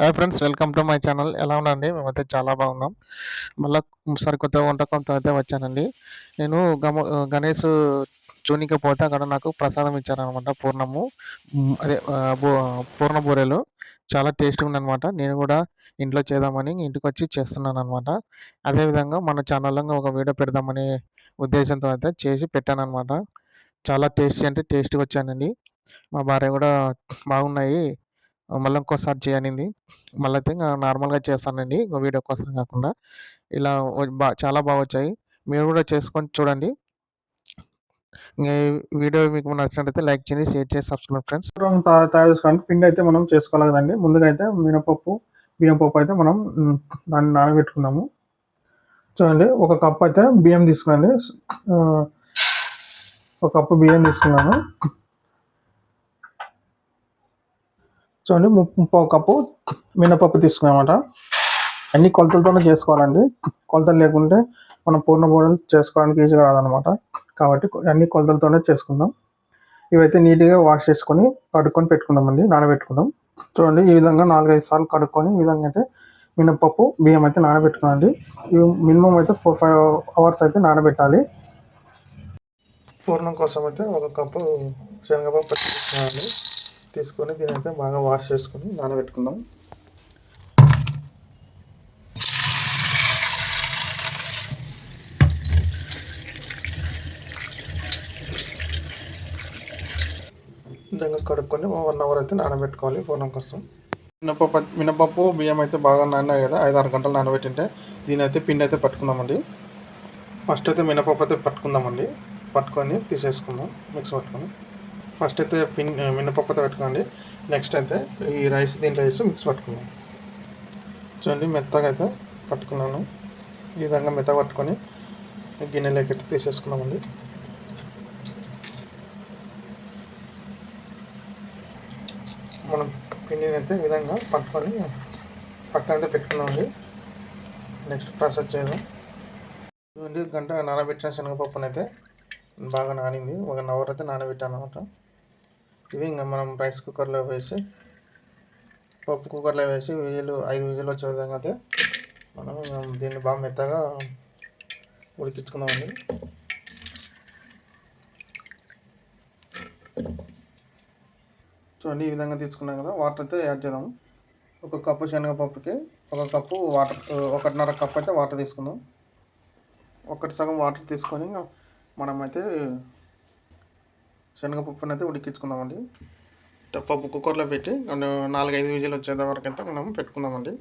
Hi friends welcome to my channel. ఎలా ఉండండి మేమైతే చాలా బాగున్నాం. మళ్ళీ సరికొత్త వంటకంతో అయితే వచ్చానండి. నేను గమ గణేష్ చూనికి పోతే అక్కడ నాకు ప్రసాదం ఇచ్చారనమాట పూర్ణము. అదే బూ పూర్ణ బూరెలు. చాలా టేస్ట్గా ఉందనమాట. నేను కూడా ఇంట్లో చేద్దామని ఇంటికి వచ్చి చేస్తున్నాను అనమాట అదేవిధంగా మన ఛానల్లో ఒక వీడియో పెడదామనే ఉద్దేశంతో అయితే చేసి పెట్టాను అనమాట చాలా టేస్టీ అంటే టేస్ట్గా వచ్చానండి. మా భార్య కూడా బాగున్నాయి. మళ్ళీ ఇంకోసారి చేయనింది. మళ్ళీ అయితే ఇంకా నార్మల్గా చేస్తానండి. ఇంకో వీడియో కోసం కాకుండా. ఇలా బా చాలా బాగా వచ్చాయి. మీరు కూడా చేసుకొని చూడండి. ఇంకా ఈ వీడియో మీకు నచ్చినట్లయితే లైక్ చేయండి షేర్ చేసి సబ్స్క్రైబ్ ఫ్రెండ్స్. తయారు చేసుకోవడానికి పిండి అయితే మనం చేసుకోవాలి కదండి. ముందుగా అయితే మినపప్పు బియ్యం పప్పు అయితే మనం దాన్ని నానబెట్టుకున్నాము. చూడండి ఒక కప్ అయితే బియ్యం తీసుకున్నాండి ఒక కప్పు బియ్యం తీసుకున్నాను. చూడండి ము- కప్పు మినపప్పు తీసుకున్నమాట. అన్ని కొలతలతోనే చేసుకోవాలండి. కొలతలు లేకుంటే మనం పూర్ణ బోడలు చేసుకోవడానికి ఈజీగా రాదనమాట కాబట్టి అన్ని కొలతలతోనే చేసుకుందాం. ఇవైతే నీట్గా వాష్ చేసుకొని కడుక్కొని పెట్టుకుందామండి నానబెట్టుకుందాం. చూడండి ఈ విధంగా నాలుగైదు సార్లు కడుక్కొని ఈ విధంగా అయితే మినపప్పు బియ్యం అయితే నానబెట్టుకోండి ఇవి మినిమం అయితే ఫోర్ ఫైవ్ అవర్స్ అయితే నానబెట్టాలి. పూర్ణం కోసం అయితే ఒక కప్పు శనగపప్పు తీసుకోవాలి తీసుకొని దీని అయితే బాగా వాష్ చేసుకొని నానబెట్టుకుందాం. విధంగా కడుక్కొని వన్ అవర్ అయితే నానబెట్టుకోవాలి పూర్ణం కోసం. మినపప్పు మినపప్పు బియ్యం అయితే బాగా నానాయి కదా ఐదు ఆరు గంటలు నానబెట్టింటే దీని అయితే పిండి అయితే పట్టుకుందామండి. ఫస్ట్ అయితే మినపప్పు అయితే పట్టుకుందామండి. పట్టుకొని తీసేసుకుందాం మిక్స్ పట్టుకొని. ఫస్ట్ అయితే పిన్ మినపప్పు పెట్టుకోండి. నెక్స్ట్ అయితే ఈ రైస్ దీంట్లో వేసి మిక్స్ పట్టుకున్నాం చూడండి మెత్తగా అయితే పట్టుకున్నాను. ఈ విధంగా మెత్త పట్టుకొని గిన్నెలోకి అయితే తీసేసుకున్నామండి. మనం పిండిని అయితే ఈ విధంగా పట్టుకొని పక్కన అయితే పెట్టుకున్నామండి. నెక్స్ట్ ప్రాసెస్ చేద్దాం. చూడండి గంట నానబెట్టిన శనగపప్పునైతే బాగా నానింది. ఒక అవర్ అయితే నానబెట్టాను అనమాట ఇవి ఇంకా మనం రైస్ కుక్కర్లో వేసి పప్పు కుక్కర్లో వేసి విజిల్ ఐదు విజిల్ వచ్చే విధంగా అయితే మనం దీన్ని బాగా మెత్తగా ఉడికించుకుందామండి. చూడండి ఈ విధంగా తీసుకున్నాం కదా వాటర్ అయితే యాడ్ చేద్దాం. ఒక కప్పు శనగపప్పుకి ఒక కప్పు వాటర్ ఒకటిన్నర కప్పు అయితే వాటర్ తీసుకుందాం. ఒకటి సగం వాటర్ తీసుకొని మనమైతే శనగపప్పును అయితే ఉడికించుకుందామండి. పప్పు కుక్కర్లో పెట్టి నాలుగైదు విజిల్ వచ్చేంత వరకు అయితే మనం పెట్టుకుందామండి.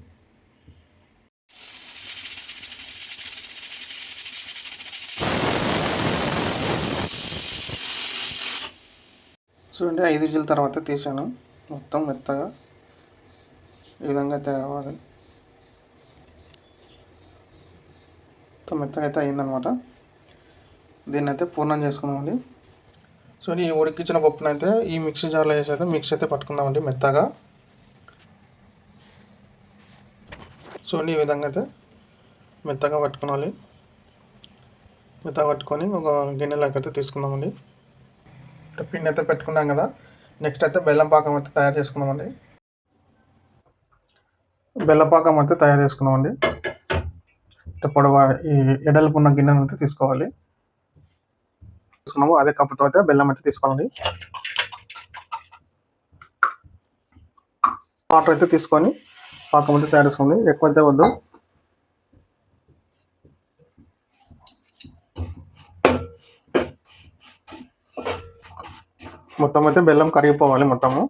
చూడండి ఐదు విజిల్ తర్వాత తీసాను. మొత్తం మెత్తగా ఈ విధంగా అయితే కావాలి. మొత్తం మెత్తగా అయితే అయిందనమాట. దీన్ని అయితే పూర్ణం చేసుకుందామండి. సో ఈ ఉడికించిన పప్పును అయితే ఈ మిక్సీ జార్లో వేసి అయితే మిక్స్ అయితే పట్టుకుందామండి మెత్తగా. సో ఈ విధంగా అయితే మెత్తగా పట్టుకోవాలి. మెత్తగా పట్టుకొని ఒక గిన్నెలోకి అయితే తీసుకుందామండి. పిండి అయితే పెట్టుకున్నాం కదా నెక్స్ట్ అయితే బెల్లం పాకం అయితే తయారు చేసుకుందామండి. బెల్లపాకం అయితే తయారు చేసుకుందామండి. అంటే పొడవ ఈ ఎడల్పున్న గిన్నెను అయితే తీసుకోవాలి. తీసుకున్నాము. అదే కప్పుతో అయితే బెల్లం అయితే తీసుకోవాలండి. వాటర్ అయితే తీసుకొని పాకం అయితే తయారు చేసుకోండి. ఎక్కువ అయితే వద్దు. మొత్తం అయితే బెల్లం కరిగిపోవాలి మొత్తము.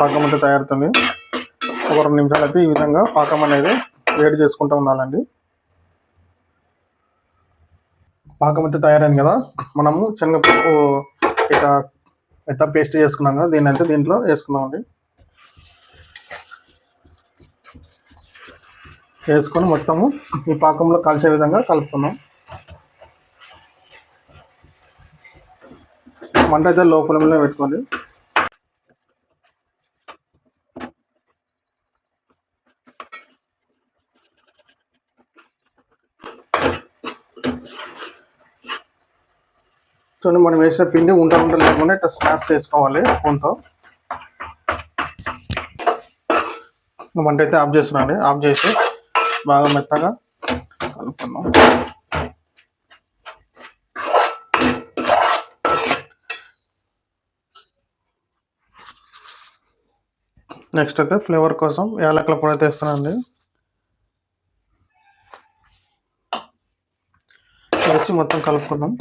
పాకం అయితే తయారుతుంది ఒక రెండు నిమిషాలు అయితే ఈ విధంగా పాకం అనేది వేడి చేసుకుంటూ ఉండాలండి. పాకం అయితే తయారైంది కదా. మనము శనగపప్పు ఇక ఎంత పేస్ట్ చేసుకున్నాం కదా దీన్ని అయితే దీంట్లో వేసుకుందామండి. వేసుకొని మొత్తము ఈ పాకంలో కలిసే విధంగా కలుపుకున్నాం మంట అయితే లో ఫ్లేమ్లో పెట్టుకోండి. చూడండి మనం వేసిన పిండి ఉండ ఉండ లేకుండా ఇట్లా స్మాష్ చేసుకోవాలి స్పూన్తో. వంట అయితే ఆఫ్ చేస్తున్నాను అండి ఆఫ్ చేసి బాగా మెత్తగా కలుపుకున్నాం నెక్స్ట్ అయితే ఫ్లేవర్ కోసం యాలకుల పొడి అయితే వేస్తున్నానండి. వేసి మొత్తం కలుపుకున్నాం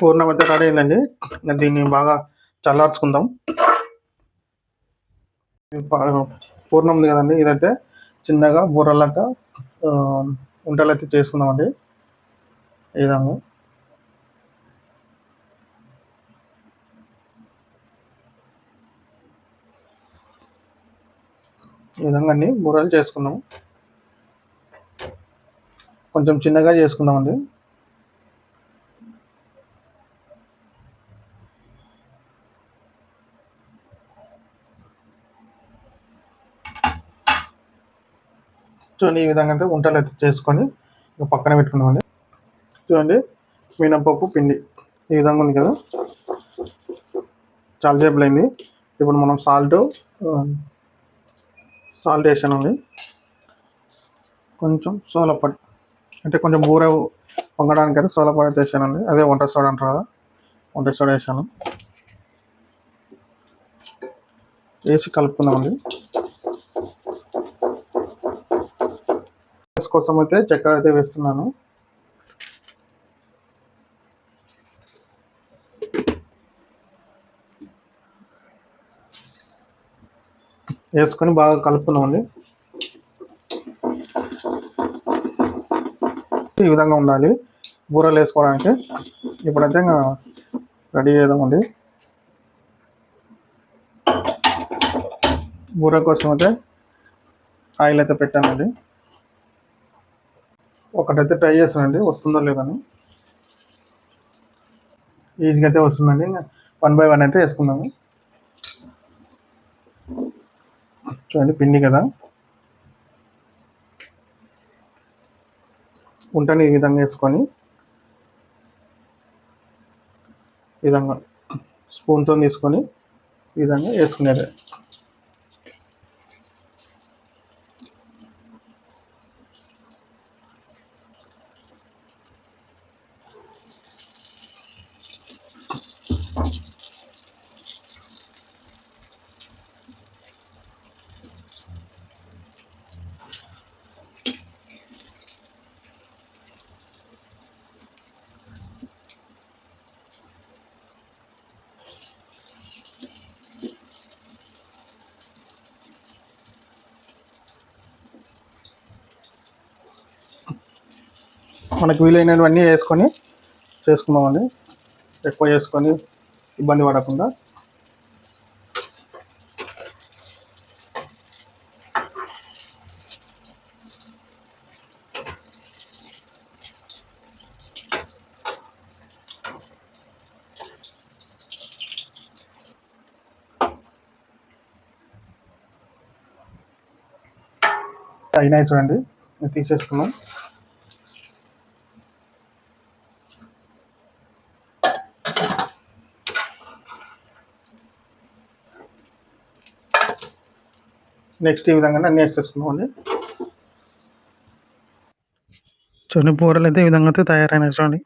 పూర్ణం అయితే రెడీ అయిందండి. ఇంకా దీన్ని బాగా చల్లార్చుకుందాం. ఇది పూర్ణం ఉంది కదండి. ఇదైతే చిన్నగా బూరలాగా ఉండలు అయితే చేసుకుందామండి. ఈ విధంగా. ఈ విధంగా అన్ని బూరలు చేసుకున్నాము కొంచెం చిన్నగా చేసుకుందామండి. చూడండి ఈ విధంగా అయితే ఉంటలు అయితే చేసుకొని ఇక పక్కన పెట్టుకున్నామండి చూడండి మినపప్పు పిండి ఈ విధంగా ఉంది కదా. చాలా సేపు అయింది. ఇప్పుడు మనం సాల్ట్ సాల్ట్ వేసానండి. కొంచెం సోలపడి అంటే కొంచెం బూర పొంగడానికి అయితే సోలపడి వేసానండి. అదే వంట సోడా అంటారు కదా. వంట సోడా వేసాను. వేసి కలుపుకుందామండి. కోసం అయితే చక్కెర అయితే వేస్తున్నాను. వేసుకొని బాగా కలుపుకున్నామండి ఈ విధంగా ఉండాలి. బూరలు వేసుకోవడానికి. ఇప్పుడైతే ఇంకా రెడీ చేద్దామండి. బూర కోసం అయితే ఆయిల్ అయితే పెట్టానండి. ఒకటైతే ట్రై చేస్తానండి వస్తుందో లేదని ఈజీగా అయితే వస్తుందండి వన్ బై వన్ అయితే వేసుకున్నాము. చూడండి పిండి కదా. ఉంటని ఈ విధంగా వేసుకొని ఈ విధంగా స్పూన్తో తీసుకొని ఈ విధంగా వేసుకునేది. మనకు వీలైనవన్నీ వేసుకొని చేసుకుందామండి. ఎక్కువ చేసుకొని ఇబ్బంది పడకుండా. అయినాయి చూడండి. ఇది తీసేసుకున్నాం నెక్స్ట్ ఈ విధంగా అన్నీ వేసేసుకున్నామండి. చూడండి బూరలు అయితే ఈ విధంగా అయితే తయారైనాయి చూడండి.